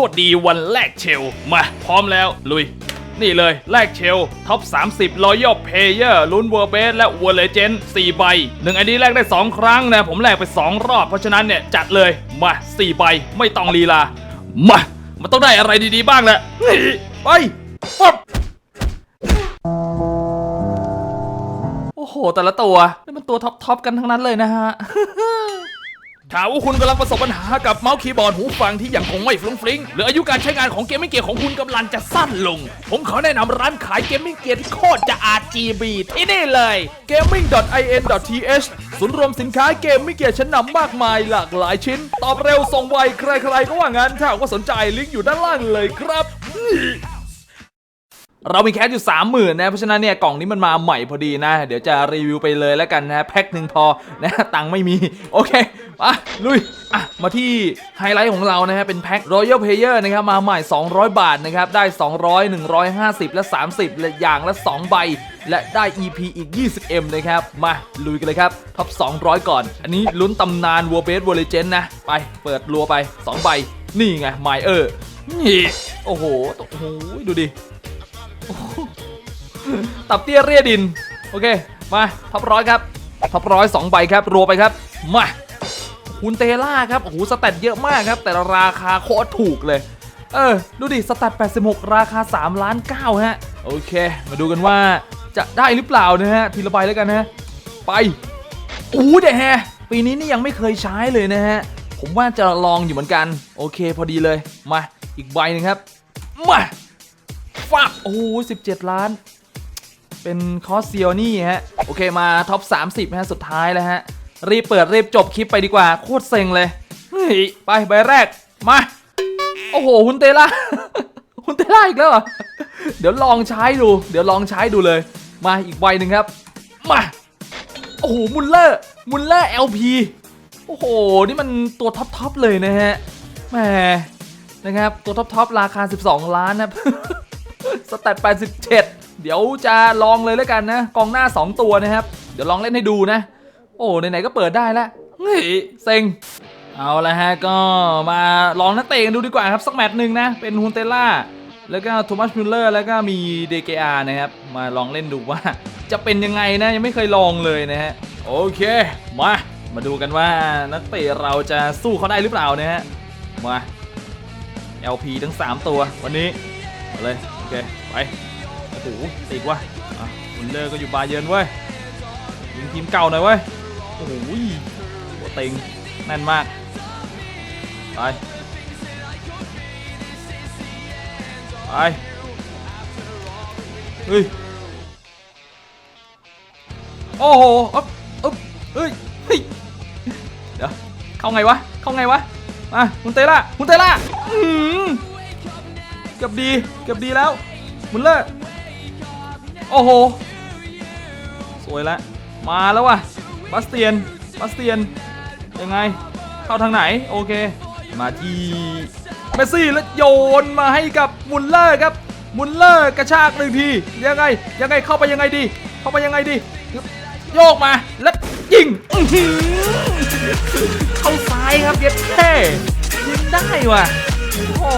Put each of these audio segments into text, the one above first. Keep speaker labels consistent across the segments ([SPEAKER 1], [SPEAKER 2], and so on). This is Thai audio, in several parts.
[SPEAKER 1] สวัสดีวันแรกเชล มาพร้อมแล้วลุย นี่เลยแรกเชลท็อป 30 Royal Player ลุ้นเวอร์เบสและวอร์เลเจน4ใบหนึ่งไอดีแรกได้ 2 ครั้งนะ ผมแลกไป 2 รอบ เพราะฉะนั้นเนี่ย จัดเลยมา 4 ใบ ไม่ต้องลีลา มา มันต้องได้อะไรดีๆบ้างแหละไปปั๊บโอ้โห แต่ละตัวนี่มันตัวท็อปๆกันทั้งนั้นเลยนะฮะ ถ้าว่าคุณกำลังประสบปัญหากับเมาส์คีย์บอร์ดหูฟังที่ยังคงไม่ฟลุ้งฟลิ้งหรืออายุการใช้งานของเกมมิ่งเกียร์ของคุณกำลังจะสั้นลง ผมขอแนะนำร้านขายเกมมิ่งเกียร์ที่โคตรจะ RGB ที่นี่เลย gaming.in.th ศูนย์รวมสินค้าเกมมิ่งเกียร์ชั้นนำมากมายหลากหลายชิ้น ตอบเร็วส่งไวใครๆก็ว่างั้นถ้าว่าสนใจลิงก์อยู่ด้านล่างเลยครับ เรามีแคสอยู่ 30,000นะเพราะฉะนั้นเนี่ยกล่องนี้มันมาใหม่พอดีนะ เดี๋ยวจะรีวิวไปเลยแล้วกันนะแพ็คหนึ่งพอนะตังค์ไม่มี โอเคมาลุยอะมาที่ไฮไลท์ของเรานะฮะเป็นแพ็ค Royal Player นะครับมาใหม่ 200 บาทนะครับได้ 200 150 และ 30และอย่างละ 2 ใบ และได้ EP อีก 20M นะครับ มาลุยกันเลยครับท็อป 200 ก่อน อันนี้ลุ้นตำนาน War Base War Legend นะ ไปเปิดรัวไป 2 ใบ นี่ไงไมเออร์นี่โอ้โหโอ้โหดูดิ ตับเตี้ยเรียดิน โอเค มาท็อปร้อยครับท็อปร้อยสองใบครับรัวไปครับ มาคุณเตล่าครับ โอ้โห สแตทเยอะมากครับ แต่ราคาโคตรถูกเลย เออ ดูดิ สแตท86 ราคา3ล้าน9ฮะ โอเค มาดูกันว่าจะได้หรือเปล่านะฮะ ทีละใบแล้วกันนะ ไปอู้เดแฮะ ปีนี้นี่ยังไม่เคยใช้เลยนะฮะ ผมว่าจะลองอยู่เหมือนกัน โอเค พอดีเลย มา อีกใบหนึงครับ มา ฟับโอ้โห17 ล้าน เป็นคอสเซียนี่ฮะ โอเคมาท็อป 30ฮะสุดท้ายแล้วฮะ รีบเปิดรีบจบคลิปไปดีกว่า โคตรเซ็งเลย เฮ้ย ไปใบแรก มา โอ้โหฮุนเตล่าฮุนเตล่าอีกแล้วเหรอเดี๋ยวลองใช้ดู เดี๋ยวลองใช้ดูเลย มาอีกใบหนึ่งครับ มา โอ้โหมุลเลอร์มุลเลอร์ LP โอ้โห นี่มันตัวท็อปทอปเลยนะฮะแหมนะครับ ตัวท็อปทอปราคา 12 ล้านนะ สแตท87 เดี๋ยวจะลองเลยแล้วกันนะ กองหน้า 2 ตัวนะครับ เดี๋ยวลองเล่นให้ดูนะ โอ้ไหนๆก็เปิดได้แล้วเฮ้ยเซ็งเอาละฮะก็มาลองนักเตะกันดูดีกว่าครับ สักแมตช์หนึ่งนะ เป็นฮุนเตล่า แล้วก็โทมัสมิลเลอร์แล้วก็มีเดเกอานะครับ มาลองเล่นดูว่าจะเป็นยังไงนะ ยังไม่เคยลองเลยนะฮะ โอเค มา มาดูกันว่านักเตะเราจะสู้เขาได้หรือเปล่านะฮะ มา LP ทั้ง 3 ตัววันนี้ มาเลย โอเค ไปโอ้โหติกว่ะอะมุลเลอร์ก็อยู่บาเยิร์นเว้ยยิงทีมเก่าหน่อยเว้ยโอ้โหหัวเต็งแน่นมากไปไปเฮ้ยโอ้โหอ๊บอ๊บเฮ้ยเฮ้ยเดี๋ยวเข้าไงวะเข้าไงวะมาคุณเตล่าคุณเตล่าอื้อหือเกือบดีเกือบดีแล้ว มุลเลอร์โอ้โห สวยแล้วมาแล้วว่ะบาสเตียนบาสเตียน ยังไง เข้าทางไหน โอเค มาที่เมสซี่แล้วโยนมาให้กับมุลเลอร์ครับ มุลเลอร์กระชากหนึ่งที ยังไง ยังไงเข้าไปยังไงดี เข้าไปยังไงดี โยกมาแล้วยิงเข้าซ้ายครับเย็ดแค่ยิงได้ว่ะ โอ้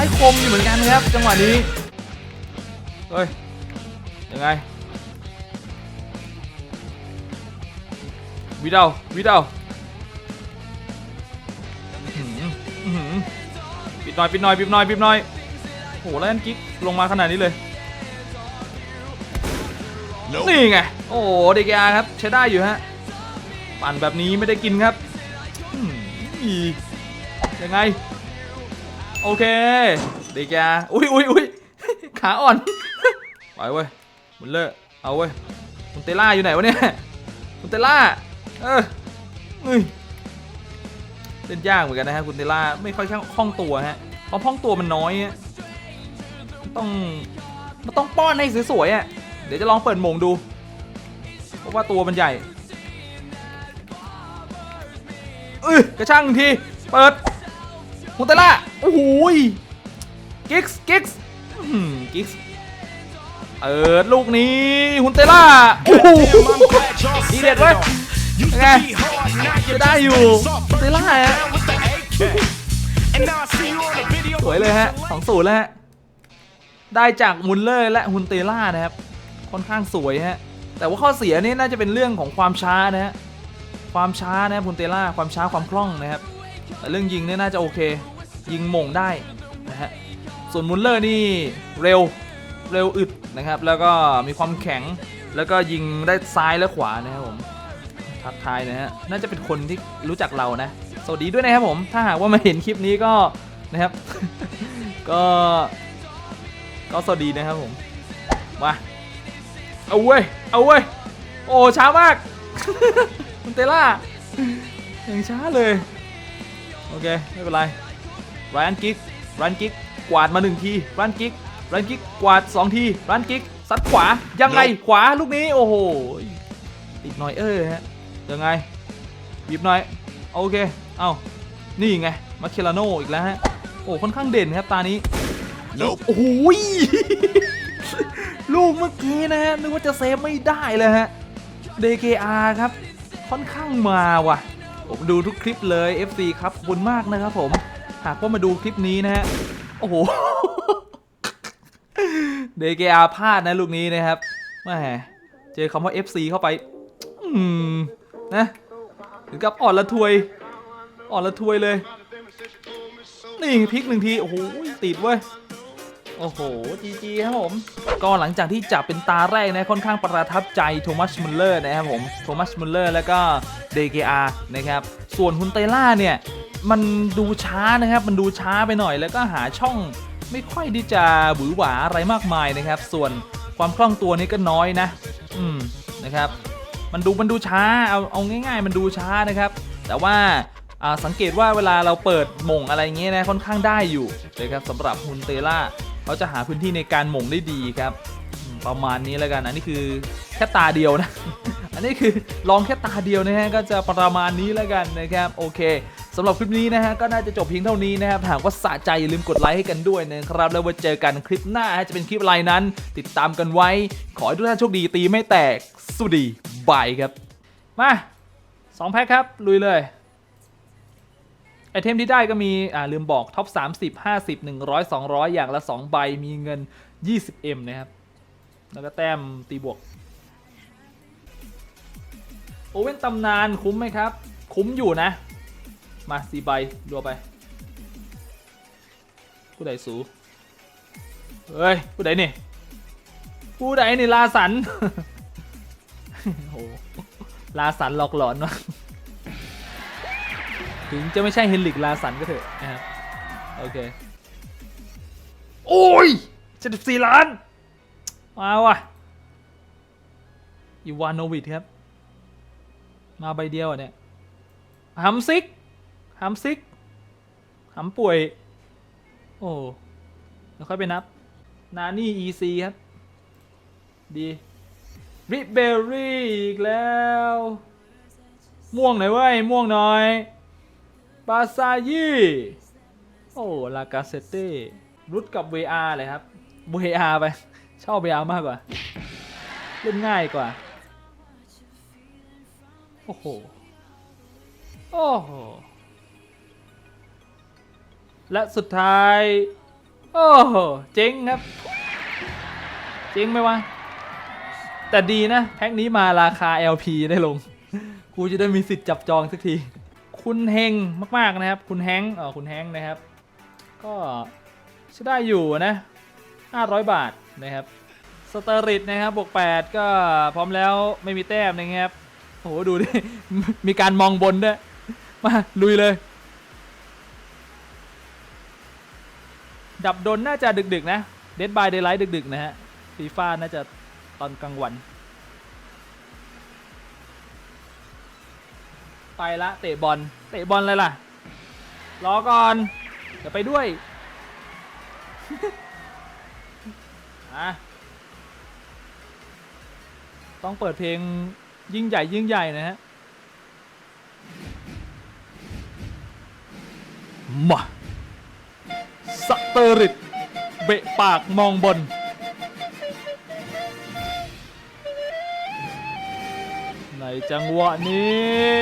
[SPEAKER 1] ายคมอยู่เหมือนกันครับ จังหวะนี้ เฮ้ย ยังไง วิดเอาวิดเอาอื้อหืออื้อหือปิดหน่อยปิดหน่อยปิดหน่อยปิดหน่อยโหแล้วนั่นกิ๊กลงมาขนาดนี้เลย นี่ไง โอ้เด็กอาครับ ใช้ได้อยู่ฮะ ปั่นแบบนี้ไม่ได้กินครับยังไง โอเคเดกาอุ้ยอุ้ยอุ้ยขาอ่อนไปเว้ยมุลเลอร์เอาเว้ยคุณเตล่าอยู่ไหนวะเนี่ยคุณเตล่าเออเฮ้ยเล่นยากเหมือนกันนะฮะคุณเตล่าไม่ค่อยคล่องตัวฮะเพราะคล่องตัวมันน้อยฮะมันต้องมันต้องป้อนให้สวยๆอะเดี๋ยวจะลองเปิดมงดู เพราะว่าตัวมันใหญ่เอ้ยกระช่างที เปิด คุณเตล่าโอ้โหยกิกส์กิกส์อื้อหือกิกส์เปิดลูกนี้ฮุนเตล่าโอ้โหดีเด็ดเว้ยยังไงจะได้อยู่ฮุนเตล่าฮะสวยเลยฮะสองศูนย์แล้วฮะได้จากมุลเลอร์และฮุนเตล่านะครับ ค่อนข้างสวยฮะแต่ว่าข้อเสียนี่น่าจะเป็นเรื่องของความช้านะฮะความช้านะครับฮุนเตล่าความช้าความคล่องนะครับ เรื่องยิงเนี่ยน่าจะโอเค ยิงมงได้นะฮะส่วนมุลเลอร์นี่เร็วเร็วอึดนะครับ แล้วก็มีความแข็งแล้วก็ยิงได้ซ้ายและขวานะครับผมทักทายนะฮะน่าจะเป็นคนที่รู้จักเรานะสวัสดีด้วยนะครับผมถ้าหากว่ามาเห็นคลิปนี้ก็นะครับ ก็ก็สวัสดีนะครับผมมาเอาเว้ยเอาเว้ยโอ้ช้ามากคุณเตล่ายังช้าเลย โอเค ไม่เป็นไรรันกิกรันกิกกวาดมาหนึ่งทีรันกิกรันกิกกวาดสองทีรันกิกซัดขวา ยังไง ขวาลูกนี้ โอ้โห ติดหน่อยเออฮะ ยังไงบีบหน่อย โอเค เอ้านี่ไง มาเคลาโนอีกแล้วฮะ โอ้ ค่อนข้างเด่นครับตานี้
[SPEAKER 2] Nope.
[SPEAKER 1] โอ้โหยลูกเมื่อกี้นะฮะ นึกว่าจะเซฟไม่ได้เลยฮะ DKR ครับ ค่อนข้างมาว่ะ ผมดูทุกคลิปเลย FC ครับขอบคุณมากนะครับผม หากว่ามาดูคลิปนี้นะฮะ โอ้โห DKR พลาดนะลูกนี้นะครับแหมเจอคำว่า FC เข้าไป อืม นะถึงกับอ่อนละทวย อ่อนละทวยเลย นี่พลิกหนึ่งที โอ้โห ติดเว้ยโอ้โห จีจีครับผม ก็หลังจากที่จับเป็นตาแรกนะค่อนข้างประทับใจโทมัสมุลเลอร์นะครับผม โทมัสมุลเลอร์แล้วก็ DKR นะครับ ส่วนฮุนเตล่าเนี่ย มันดูช้านะครับ มันดูช้าไปหน่อย แล้วก็หาช่องไม่ค่อยที่จะหวือหวาอะไรมากมายนะครับ ส่วนความคล่องตัวนี่ก็น้อยนะ อืมนะครับ มันดูมันดูช้า เอาเอาง่ายๆ มันดูช้านะครับ แต่ว่าสังเกตว่าเวลาเราเปิดหม่งอะไรเงี้ยนะค่อนข้างได้อยู่นะครับสำหรับฮุนเตล่าเขาจะหาพื้นที่ในการหม่งได้ดีครับ ประมาณนี้แล้วกันอันนี้คือแค่ตาเดียวนะ อันนี้คือลองแค่ตาเดียวนะฮะก็จะประมาณนี้แล้วกันนะครับโอเคสำหรับคลิปนี้นะฮะก็น่าจะจบเพียงเท่านี้นะครับหากว่าสะใจอย่าลืมกดไลค์ให้กันด้วยนะครับแล้วไว้เจอกันคลิปหน้าจะเป็นคลิปอะไรนั้น ติดตามกันไว้ ขอให้ทุกท่านโชคดีตีไม่แตกสวัสดีบายครับ มาสองแพ็คครับ ลุยเลยไอเทมที่ได้ก็มี อ่า ลืมบอกท็อป 30 50 100 200 อย่างละ 2 ใบมีเงิน 20M นะครับ แล้วก็แต้มตีบวก โอเว่นตำนานคุ้มไหมครับ คุ้มอยู่นะ มาสี่ใบรัวไป ผู้ใดสูเฮ้ย ผู้ใดนี่ ผู้ใดนี่ลาสันโอ้โหลาสันหลอกหลอนวะถึงจะไม่ใช่เฮนริกลาสันก็เถอะนะครับโอเค โอ้ย74ล้าน มาว่ะ อีวานโนวิดครับ มาใบเดียวอะเนี่ยฮัมซิกฮัมซิกฮัมป่วย โอ้แล้วค่อยไปนับ นานี่ EC ครับ ดีริเบลลี่อีกแล้ว ม่วงหน่อยเว้ย ม่วงหน่อยปาซายี่โอ้ ลากาเซเต้รุดกับ VR เลยครับ VR ไป ชอบ VR มากกว่า เล่นง่ายกว่า โอ้โห โอ้โห และสุดท้าย โอ้โห เจ๊งครับ เจ๊งไหมวะ แต่ดีนะ แพ็คนี้มาราคา LP ได้ลง กูจะได้มีสิทธิ์จับจองสักที คุณเฮงมากๆนะครับ คุณแฮงค์เออคุณแฮงนะครับ ก็ใช้ได้อยู่นะ 500บาทนะครับ สเตอริตนะครับบวก8ก็พร้อมแล้วไม่มีแต้มนะครับ หดูดิ มีการมองบนด้วย มา ลุยเลย ดับดนน่าจะดึก ๆ นะเด d บายเด y ไลท์ดึก ๆ นะฮะฟีฟ่าน่าจะตอนกลางวัน ไปละเตะบอล เตะบอลเลยล่ะ รอก่อน เดี๋ยวไปด้วยอะต้องเปิดเพลง ยิ่งใหญ่ยิ่งใหญ่นะฮะมาสเตอริตเบะปากมองบน ในจังหวะนี้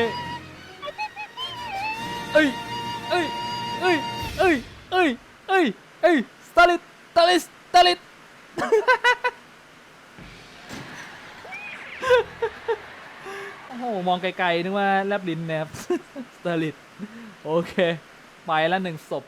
[SPEAKER 1] เอ้ยเอ้ยเอ้ยเอ้ยเอ้ยเอ้ยเอ้ยสตาลิตสตาลิตสตาลิต โอ้โห มองไกลๆ นึกว่าแลบลิ้นนะครับ สเตอร์ลิตโอเค ไปแล้วหนึ่งศพ